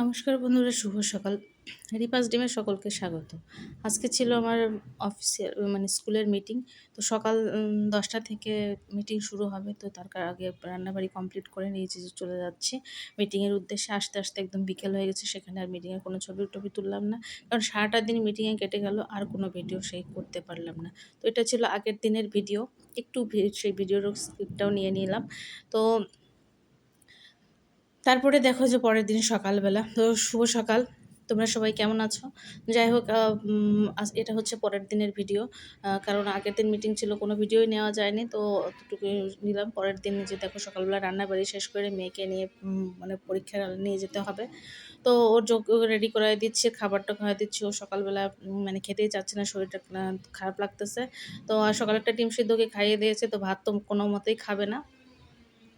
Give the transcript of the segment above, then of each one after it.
নমস্কার বন্ধুরা, শুভ সকাল। রিপাস ডিমের সকলকে স্বাগত। আজকে ছিল আমার অফিসের মানে স্কুলের মিটিং তো সকাল দশটা থেকে মিটিং শুরু হবে, তো তার আগে রান্নাবাড়ি কমপ্লিট করে নিয়েছি, যে চলে যাচ্ছি। মিটিংয়ের উদ্দেশ্যে আস্তে আস্তে একদম বিকেল হয়ে গেছে, সেখানে আর মিটিংয়ের কোনো ছবি, টবি তুললাম না। কারণ সারাটা দিন মিটিংয়ে কেটে গেল, আর কোনো ভিডিও সেই করতে পারলাম না। তো এটা ছিল আগের দিনের ভিডিও একটু সেই ভিডিওর স্ক্রিপ্টটাও নিয়ে নিলাম। তো তারপরে দেখো যে পরের দিন সকালবেলা। তো শুভ সকাল। তোমরা সবাই কেমন আছো? যাই হোক এটা হচ্ছে পরের দিনের ভিডিও। কারণ আগের দিন মিটিং ছিল, কোনো ভিডিওই নেওয়া যায়নি। তো অতটুকু নিলাম। পরের দিন যে দেখো সকালবেলা রান্না বাড়ি শেষ করে মেয়েকে নিয়ে মানে পরীক্ষা নিয়ে যেতে হবে। তো ওর যোগ রেডি করে দিচ্ছে, খাবারটা খাওয়া দিচ্ছি। ও সকালবেলা মানে খেতেই চাচ্ছে না, শরীরটা খারাপ লাগতেছে। তো সকালে একটা ডিম সিদ্ধকে খাইয়ে দিয়েছে, তো ভাত তো কোনো মতেই খাবে না।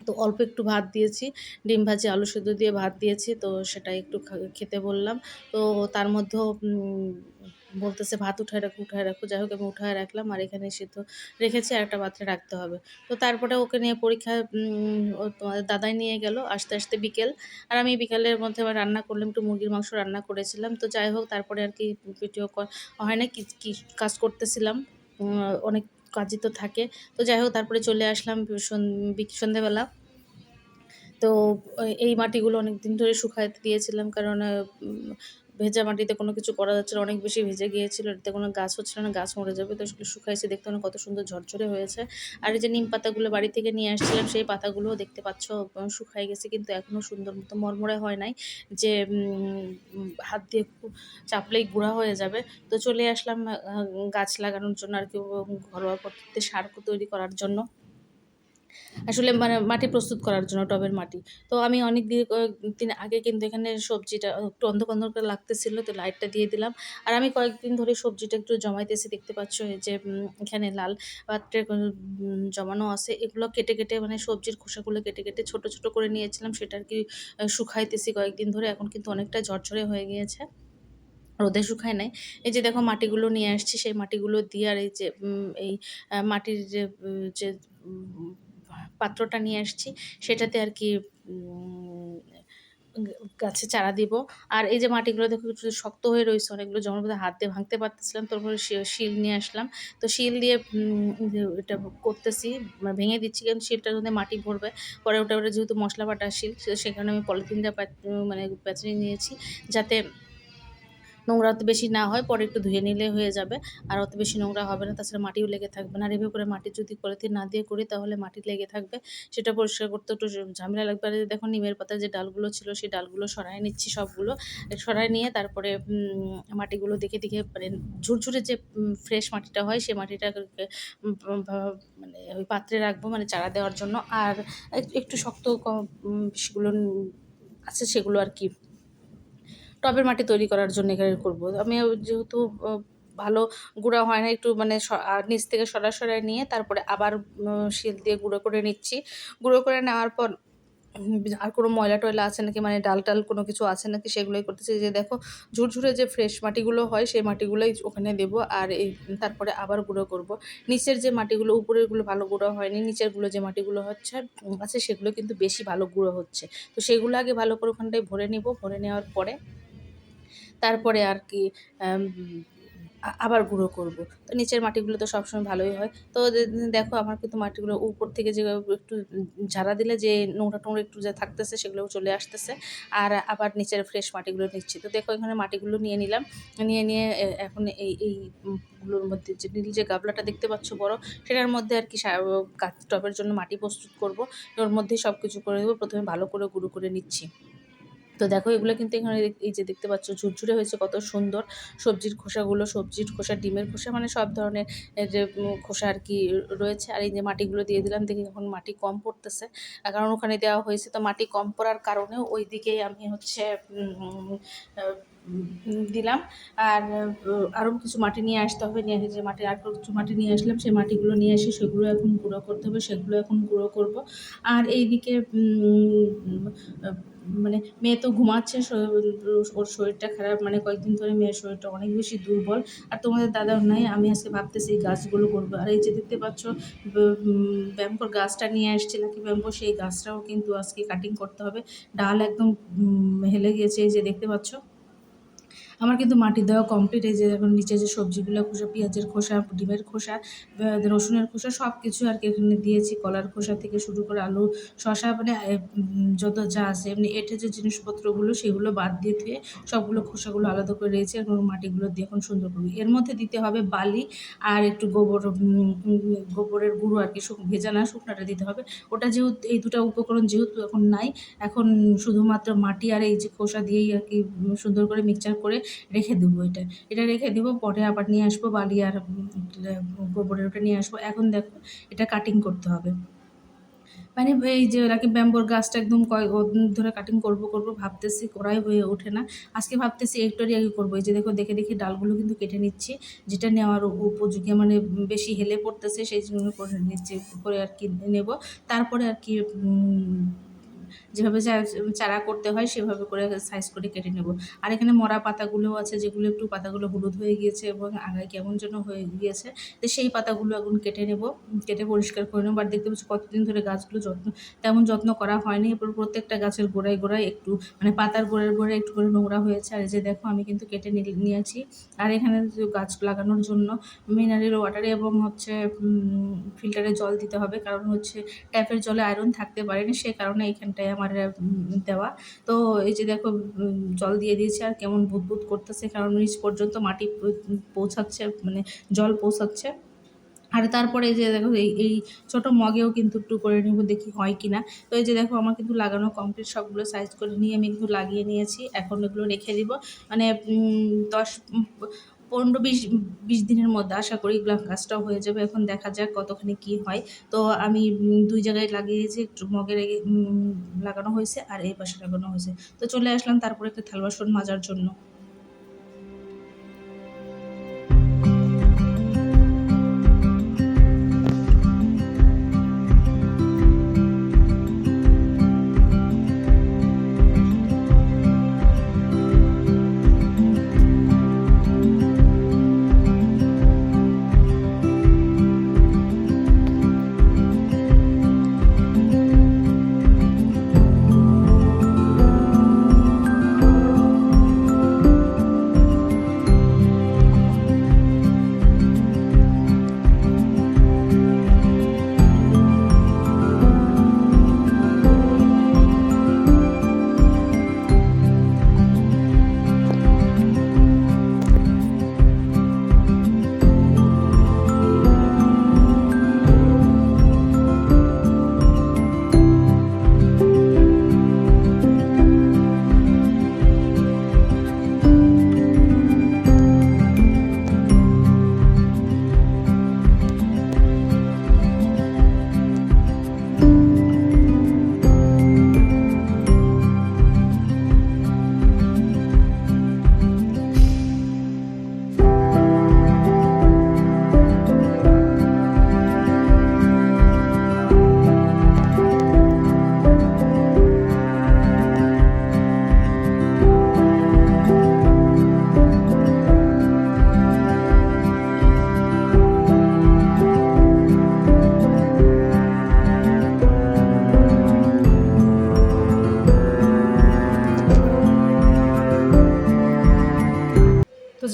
তো অল্প একটু ভাত দিয়েছি। ডিম ভাজি, আলু সেদ্ধ দিয়ে ভাত দিয়েছি, তো সেটা একটু খেতে বললাম। তো তার মধ্যেও বলতেছে ভাত উঠায় রাখো উঠায় রাখো। যাই হোক, আমি উঠায় রাখলাম আর এখানে সিদ্ধ রেখেছি আর একটা পাত্রে রাখতে হবে। তো তারপরে ওকে নিয়ে পরীক্ষা দাদাই নিয়ে গেল আস্তে আস্তে বিকেল। আর আমি বিকালের মধ্যে আবার রান্না করলাম, একটু মুরগির মাংস রান্না করেছিলাম। তো যাই হোক, তারপরে আর কি ভিডিও হয় না কি কি কাজ করতেছিলাম অনেক কাজই তো থাকে। তো যাই হোক, তারপরে চলে আসলাম সন্ধ্যেবেলা। তো এই মাটিগুলো অনেক দিন ধরে শুকাতে দিয়েছিলাম কারণ ভেজা মাটিতে কোনো কিছু করা যাচ্ছে না, অনেক বেশি ভেজে গিয়েছিল এতে কোনো গাছ হচ্ছিল না, গাছ মরে যাবে, তো সেগুলো শুকাইছে, দেখতে অনেক, কত সুন্দর ঝরঝরে হয়েছে। আর এই যে নিম পাতাগুলো বাড়ি থেকে নিয়ে আসছিলাম, সেই পাতাগুলোও দেখতে পাচ্ছ শুকাই গেছে, কিন্তু এখনও সুন্দর মতো মরমরে হয় নাই, যে হাত দিয়ে চাপলেই গুঁড়া হয়ে যাবে। তো চলে আসলাম গাছ লাগানোর জন্য আর কি ঘরোয়া পদ্ধতিতে সার তৈরি করার জন্য। আসলে মানে মাটি প্রস্তুত করার জন্য, টবের মাটি। তো আমি অনেক দিন আগে কিন্তু এখানে সবজিটা একটু অন্ধকার অন্ধকার লাগতেছিল, তো লাইটটা দিয়ে দিলাম। আর আমি কয়েকদিন ধরে সবজিটা একটু জমাইতেছি, দেখতে পাচ্ছ যে এখানে লাল পাত্রে জমানো আছে। এগুলো কেটে কেটে মানে সবজির খোসাগুলো কেটে কেটে ছোট ছোট করে নিয়েছিলাম, সেটা আর কি শুকাইতেছি কয়েকদিন ধরে। এখন কিন্তু অনেকটা ঝরঝরে হয়ে গিয়েছে, রোদে শুকায় নাই। এই যে দেখো মাটিগুলো নিয়ে আসছি, সেই মাটিগুলো দিয়ে আর এই যে এই মাটির যে পাত্রটা নিয়ে আসছি, সেটাতে আর কি গাছে চারা দিব। আর এই যে মাটিগুলো দেখো একটু শক্ত হয়ে রয়েছে, অনেকগুলো জমার মধ্যে হাত দিয়ে ভাঙতে পারতেছিলাম, তারপরে শিল নিয়ে আসলাম। তো শিল দিয়ে এটা করতেছি মানে ভেঙে দিচ্ছি, কারণ শিলটার মধ্যে মাটি ভরবে, পরে ওটা ওটা যেহেতু মশলা বাটা শিল সেখানে আমি পলিথিনটা মানে প্যাঁচড়ে নিয়েছি, যাতে নোংরা অত বেশি না হয়, পরে একটু ধুয়ে নিলে হয়ে যাবে। আর অত বেশি নোংরা হবে না, তাছাড়া মাটিও লেগে থাকবে না। আর করে মাটি যদি পলিথিন না দিয়ে করি, তাহলে মাটি লেগে থাকবে। সেটা পরিষ্কার করতে একটু ঝামেলা লাগবে। আর দেখো, নিমের পাতা যে ডালগুলো ছিল, সেই ডালগুলো সরাই নিচ্ছি সবগুলো। সরাই নিয়ে তারপরে মাটিগুলো দেখে দেখে মানে ঝুরঝুরে যে ফ্রেশ মাটিটা হয় সেই মাটিটাকে মানে ওই পাত্রে রাখব মানে চারা দেওয়ার জন্য। আর একটু শক্ত সেগুলো আছে সেগুলো আর কি। টবের মাটি তৈরি করার জন্য এখানে করব। আমি যেহেতু ভালো গুঁড়া হয় না, একটু মানে নিচ থেকে সরাসরি নিয়ে তারপরে আবার শিল দিয়ে গুঁড়ো করে নিচ্ছি। গুঁড়ো করে নেওয়ার পর আর কোনো ময়লা টয়লা আছে নাকি? মানে ডাল টাল কোনো কিছু আছে নাকি? সেগুলোই করতেছি। যে দেখো, ঝুরঝুরে যে ফ্রেশ মাটিগুলো হয়, সেই মাটিগুলোই ওখানে দেব আর এই, তারপরে আবার গুঁড়ো করব। নিচের যে মাটিগুলো, উপরেরগুলো ভালো গুঁড়ো হয়নি, নিচেরগুলো যে মাটিগুলো হচ্ছে আছে সেগুলো কিন্তু বেশি ভালো গুঁড়ো হচ্ছে। তো সেগুলো আগে ভালো করে ওখানটায় ভরে নিব। ভরে নেওয়ার পরে তারপরে আর কি আবার গুঁড়ো করব। তো নিচের মাটিগুলো তো সবসময় ভালোই হয়। তো দেখো আমার কিন্তু মাটিগুলো উপর থেকে যে একটু ঝাড়া দিলে যে নোংরা টোংরা একটু যা থাকতেছে সেগুলো চলে আসতেছে। আর আবার নিচের ফ্রেশ মাটিগুলো নিচ্ছি। তো দেখো এখানে মাটিগুলো নিয়ে নিলাম। নিয়ে নিয়ে এখন এই এই গুলোর মধ্যে যে নীল যে গাবলাটা দেখতে পাচ্ছ বড়, সেটার মধ্যে আর কি টবের জন্য মাটি প্রস্তুত করব। ওর মধ্যেই সব কিছু করে দেবো। প্রথমে ভালো করে গুঁড়ো করে নিচ্ছি। তো দেখো, এগুলো কিন্তু এখানে এই যে দেখতে পাচ্ছ, ঝুরঝুরে হয়েছে, কত সুন্দর সবজির খোসাগুলো, সবজির খোসা, ডিমের খোসা মানে সব ধরনের যে খোসা আর কি রয়েছে। আর এই যে মাটিগুলো দিয়ে দিলাম, দেখি এখন মাটি কম পড়তেছে। কারণ ওখানে দেওয়া হয়েছে তো মাটি কম পড়ার কারণেও ওই দিকে আমি হচ্ছে দিলাম। আর আরও কিছু মাটি নিয়ে আসতে হবে। নিয়ে এসে যে মাটি, আর কিছু মাটি নিয়ে আসলাম, সেই মাটিগুলো নিয়ে এসে সেগুলো এখন গুঁড়ো করতে হবে, সেগুলো এখন গুঁড়ো করব। আর এইদিকে মানে মেয়ে তো ঘুমাচ্ছে ওর শরীরটা খারাপ মানে কয়েকদিন ধরে মেয়ের শরীরটা অনেক বেশি দুর্বল। আর তোমাদের দাদাও নাই, আমি আজকে ভাবতেছি এই গাছগুলো করব। আর এই যে দেখতে পাচ্ছ ব্যাম্পোর গাছটা নিয়ে আসছে নাকি ব্যাম্পো সেই গাছটাও কিন্তু আজকে কাটিং করতে হবে। ডাল একদম হেলে গিয়েছে এই যে দেখতে পাচ্ছ। আমার কিন্তু মাটি দেওয়া কমপ্লিট এই যে এখন নিচে যে সবজিগুলো খোসা, পেঁয়াজের খোসা, ডিমের খোসা রসুনের খোসা সব কিছু আর কি এখানে দিয়েছি। কলার খোসা থেকে শুরু করে আলু শশা মানে যত যা আছে, এমনি এঁটে যে জিনিসপত্রগুলো সেগুলো বাদ দিয়ে ধুয়ে সবগুলো খোসাগুলো আলাদা করে রয়েছে এবং মাটিগুলো দিয়ে এখন সুন্দর করবি এর মধ্যে দিতে হবে বালি আর একটু গোবর গোবরের গুঁড়ো আর কি ভেজা না, শুকনাটা দিতে হবে। ওটা যেহেতু এই দুটো উপকরণ যেহেতু এখন নাই, এখন শুধুমাত্র মাটি আর এই যে খোসা দিয়েই আর কি সুন্দর করে মিক্সচার করে রেখে দেবো এটা। এটা রেখে দেবো, পরে আবার নিয়ে আসব বালি আর গোবরের ওটা নিয়ে আসব। এখন দেখো, এটা কাটিং করতে হবে। মানে এই যে রাকিব ব্যাম্বোর গাছটা একদম কয়েক ধরে কাটিং করব করব, ভাবতেছি, করাই হয়ে ওঠে না। আজকে ভাবতেছি একটুরই আগে করব। এই যে দেখো, দেখে দেখে ডালগুলো কিন্তু কেটে নিচ্ছি। যেটা নেওয়ার উপযোগী মানে বেশি হেলে পড়তেছে, সেই জন্য করে নিচ্ছি, করে আর কি নেব। তারপরে আর কি যেভাবে চারা করতে হয়, সেভাবে করে সাইজ করে কেটে নেব। আর এখানে মরা পাতাগুলোও আছে, যেগুলো একটু পাতাগুলো হলুদ হয়ে গিয়েছে এবং আগায় কেমন যেন হয়ে গিয়েছে। তো সেই পাতাগুলো এখন কেটে নেব, কেটে পরিষ্কার করে নেব। আর দেখতে পাচ্ছি কতদিন ধরে গাছগুলো যত্ন, তেমন যত্ন করা হয়নি। এরপর প্রত্যেকটা গাছের গোড়ায় গোড়ায় একটু মানে পাতার গোড়ায় গোড়ায় একটু করে নোংরা হয়েছে। আর যে দেখো, আমি কিন্তু কেটে নিয়ে নিয়েছি। আর এখানে গাছ লাগানোর জন্য মিনারেল ওয়াটারে এবং হচ্ছে ফিল্টারে জল দিতে হবে। কারণ হচ্ছে ট্যাপের জলে আয়রন থাকতে পারেনি সে কারণে এখানটায় আমার উম, দেওয়া। তো এই যে দেখো জল দিয়ে দিয়েছি আর কেমন বুদবুদ করতেছে কারণ নিচ পর্যন্ত মাটি পৌঁছাচ্ছে মানে জল পৌঁছাচ্ছে। আর তারপরে যে দেখো এই এই ছোটো মগেও কিন্তু একটু করে নেব দেখি হয় কি না তো এই যে দেখো আমার কিন্তু লাগানো কমপ্লিট সবগুলো সাইজ করে নিয়ে আমি কিন্তু লাগিয়ে নিয়েছি। এখন এগুলো রেখে দিব। মানে দশ পনেরো বিশ বিশ দিনের মধ্যে আশা করি এগুলো গাছটাও হয়ে যাবে। এখন দেখা যাক কতখানি কি হয়। তো আমি দুই জায়গায় লাগিয়েছি একটু মগের এই, লাগানো হয়েছে আর এই পাশে লাগানো হয়েছে। তো চলে আসলাম তারপরে একটা থাল বাসন মাজার জন্য।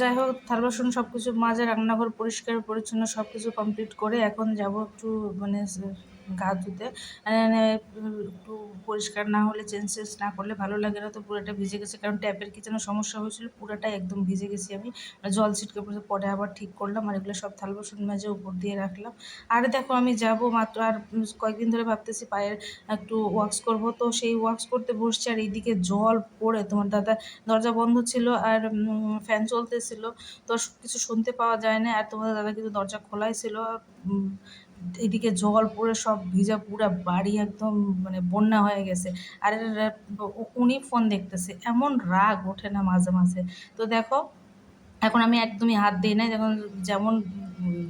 যাই হোক, থাল বাসন সব কিছু মাঝে রান্নাঘর পরিষ্কার, পরিচ্ছন্ন সব কিছু কমপ্লিট করে এখন যাব একটু মানে গা ধুতে। একটু পরিষ্কার না হলে চেঞ্জ চেঞ্জ না করলে ভালো লাগে না, তো পুরোটা ভিজে গেছে। কারণ ট্যাপের কি যেন সমস্যা হয়েছিল, পুরোটাই একদম ভিজে গেছি আমি। জল ছিটকে পড়ে পরে আবার ঠিক করলাম, আর এগুলো সব থাল বাসন মাঝে উপর দিয়ে রাখলাম। আর দেখো, আমি যাব মাত্র, আর কয়েকদিন ধরে ভাবতেছি পায়ের একটু ওয়াক্স করব। তো সেই ওয়াক্স করতে বসছি, আর এইদিকে জল পড়ে। তোমার দাদা, দরজা বন্ধ ছিল, আর ফ্যান চলতেছিল। তো কিছু শুনতে পাওয়া যায় না, আর তোমাদের দাদা কিন্তু দরজা খোলাই ছিল। এদিকে জল পড়ে সব ভিজা, পুরা বাড়ি একদম মানে বন্যা হয়ে গেছে। আর উনি ফোন দেখতেছে। এমন রাগ ওঠে না মাঝে মাঝে। তো দেখো, এখন আমি একদমই হাত দিই না যখন যেমন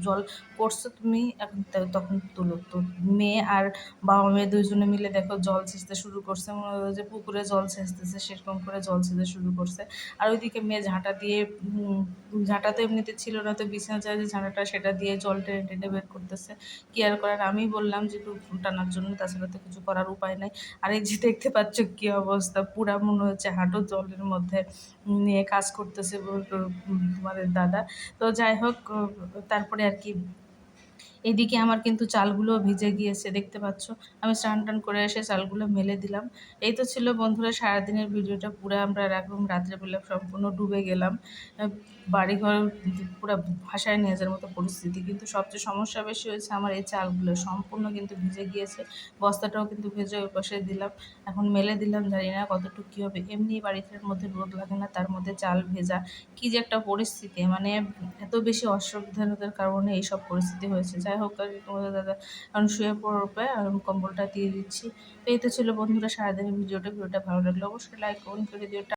জল করছ তুমি, এখন তখন তুলো। তো মেয়ে আর বাবা মেয়ে দুইজনে মিলে দেখো জল ছেঁচতে শুরু করছে। মনে হয় যে পুকুরে জল ছেঁচতেছে, সেরকম করে জল ছেঁচতে শুরু করছে। আর ওইদিকে মেয়ে ঝাঁটা দিয়ে ঝাঁটা তো এমনিতে ছিল না, তো বিছানা চায় যে ঝাঁটাটা সেটা দিয়ে জল টেনে টেনে বের করতেছে। কি আর করার? আমি বললাম যে একটু টানার জন্য, তাছাড়া তো কিছু করার উপায় নাই। আর এই যে দেখতে পাচ্ছ কি অবস্থা, পুরা মনে হচ্ছে হাঁটু জলের মধ্যে। নিয়ে কাজ করতেছে তোমাদের দাদা। তো যাই হোক তারপরে আর কি, এদিকে আমার কিন্তু চালগুলো ভিজে গিয়েছে, দেখতে পাচ্ছ। আমি স্নান টান করে এসে চালগুলো মেলে দিলাম। এই তো ছিল বন্ধুরা, সারাদিনের ভিডিওটা পুরো আমরা একদম রাত্রেবেলা সম্পূর্ণ ডুবে গেলাম। বাড়িঘর পুরো ভাসায় নিয়ে যাওয়ার মতো পরিস্থিতি। কিন্তু সবচেয়ে সমস্যা বেশি হয়েছে আমার এই চালগুলো। সম্পূর্ণ কিন্তু ভিজে গিয়েছে। বস্তাটাও কিন্তু ভেজে ওই পাশে দিলাম। এখন মেলে দিলাম, জানি না কতটুকু কী হবে। এমনি বাড়িটার মধ্যে রোদ লাগে না, তার মধ্যে চাল ভেজা। কী যে একটা পরিস্থিতি। মানে এত বেশি অসাবধানতার কারণে এইসব পরিস্থিতি হয়েছে। যাই হোক দাদা কারণ শুয়ে পড়বে। আর আমি কম্বলটা দিয়ে দিচ্ছি। তো এই তো ছিল বন্ধুরা, সারাদিনের ভিডিওটা। ভিডিওটা ভালো লাগল অবশ্যই লাইক কমেন্ট করে দিও।